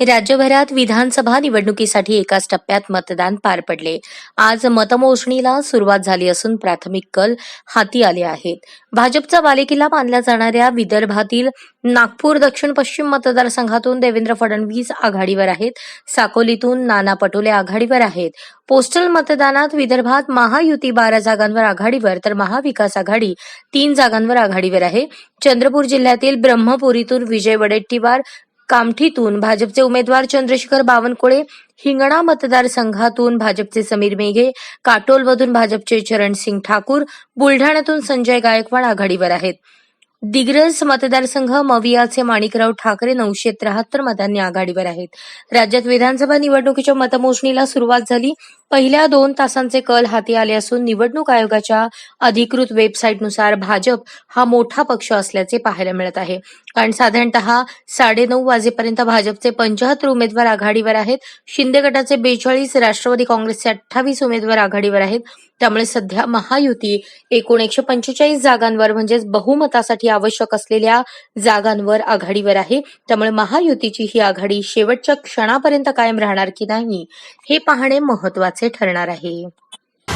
राज्यभरात विधानसभा निवडणुकीसाठी एकाच टप्प्यात मतदान पार पडले. आज मतमोजणीला सुरुवात झाली असून प्राथमिक कल हाती आले आहेत. भाजपचा बालेकिल्ला मानल्या जाणाऱ्या विदर्भातील नागपूर दक्षिण पश्चिम मतदारसंघातून देवेंद्र फडणवीस आघाडीवर आहेत. साकोलीतून नाना पटोले आघाडीवर आहेत. पोस्टल मतदानात विदर्भात महायुती बारा जागांवर आघाडीवर तर महाविकास आघाडी तीन जागांवर आघाडीवर आहे. चंद्रपूर जिल्ह्यातील ब्रह्मपुरीतून विजय वडेट्टीवार कामठीतून भाजपचे उमेदवार चंद्रशेखर बावनकुळे हिंगणा मतदारसंघातून भाजपचे समीर मेघे काटोलमधून भाजपचे चरणसिंग ठाकूर बुलढाण्यातून संजय गायकवाड आघाडीवर आहेत. दिग्रस मतदारसंघ मवियाचे माणिकराव ठाकरे नऊशे त्र्याहत्तर मतांनी आघाडीवर आहेत. राज्यात विधानसभा निवडणुकीच्या मतमोजणीला सुरुवात झाली. पहिल्या दोन तासांचे कल हाती आले असून निवडणूक आयोगाच्या अधिकृत वेबसाईटनुसार भाजप हा मोठा पक्ष असल्याचे पाहायला मिळत आहे. कारण साधारणतः साडेनऊ वाजेपर्यंत भाजपचे पंचाहत्तर उमेदवार आघाडीवर आहेत. शिंदे गटाचे बेचाळीस राष्ट्रवादी काँग्रेसचे अठ्ठावीस उमेदवार आघाडीवर आहेत. त्यामुळे सध्या महायुती एकूण एकशे पंचेचाळीस जागांवर म्हणजेच बहुमतासाठी आवश्यक असलेल्या जागांवर आघाडीवर आहे. त्यामुळे महायुतीची ही आघाडी शेवटच्या क्षणापर्यंत कायम राहणार की नाही हे पाहणे महत्त्वाचे ठरणार आहे.